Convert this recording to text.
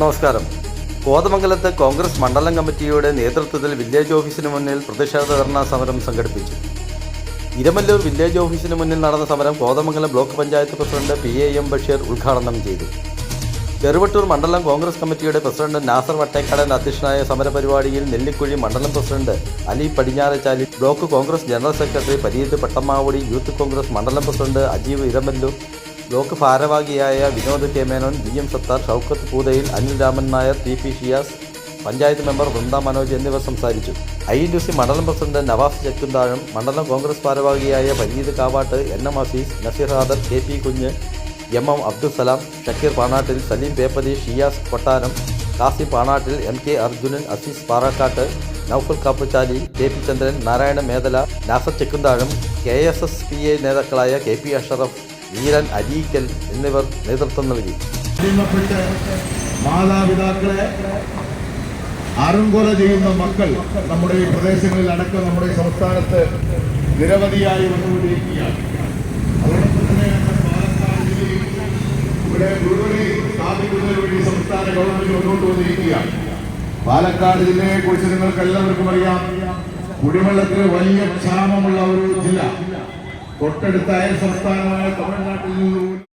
നമസ്കാരം. കോതമംഗലത്ത് കോൺഗ്രസ് മണ്ഡലം കമ്മിറ്റിയുടെ നേതൃത്വത്തിൽ വില്ലേജ് ഓഫീസിന് മുന്നിൽ പ്രതിഷേധ ധർണാ സമരം സംഘടിപ്പിച്ചു. ഇരമല്ലൂർ വില്ലേജ് ഓഫീസിന് മുന്നിൽ നടന്ന സമരം Kothamangalam block panchayat president P A M Basheer ഉദ്ഘാടനം ചെയ്തു. ചെറുവട്ടൂർ മണ്ഡലം കോൺഗ്രസ് കമ്മിറ്റിയുടെ പ്രസിഡന്റ് നാസർ വട്ടേക്കാടൻ അധ്യക്ഷനായ സമരപരിപാടിയിൽ നെല്ലിക്കുഴി മണ്ഡലം president Ali Padinjarachali block Congress general secretary Pareeth Pattamavadi youth Congress മണ്ഡലം president Ajeev Iramallur block ഭാരവാഹിയായ Vinod K. Menon V. M. Sathar Shoukath Poothayil Anil Raman Nair T. P. Shiyas panchayat member Vrinda Manoj എന്നിവർ സംസാരിച്ചു. I D C മണ്ഡലം president Navas Chekkunthazham മണ്ഡലം Congress ഭാരവാഹിയായ Pareeth Kavattu N. M. Azeez Naseer Hadar K. P. Kunju M. M. Abdussalam Shakeer Panattil Saleem Peppathi Shiyas Kottaram Kasi Panattil M. K. Arjunan Azeez Parakkattu Noufal Kappuchali K. P. Chandran Narayana Medala Nasar Chekkunthazham K. S. S. P. A നേതാക്കളായ K. P. Ashraf Veeran Areekkal എന്നിവർ നേതൃത്വം നൽകി. മാതാപിതാക്കളെ അറുംകൊല ചെയ്യുന്ന മക്കൾ നമ്മുടെ ഈ പ്രദേശങ്ങളിൽ അടക്കം നമ്മുടെ സംസ്ഥാനത്ത് നിരവധിയായി വന്നുകൊണ്ടിരിക്കുകയാണ്. പാലക്കാട് സംസ്ഥാന പാലക്കാട് ജില്ലയെ കുറിച്ച് നിങ്ങൾക്ക് എല്ലാവർക്കും അറിയാം. കുടിവെള്ളത്തിന് വലിയ ക്ഷാമമുള്ള ഒരു ജില്ല. തൊട്ടടുത്ത അയൽ സംസ്ഥാനമായ തമിഴ്നാട്ടിൽ നിന്ന്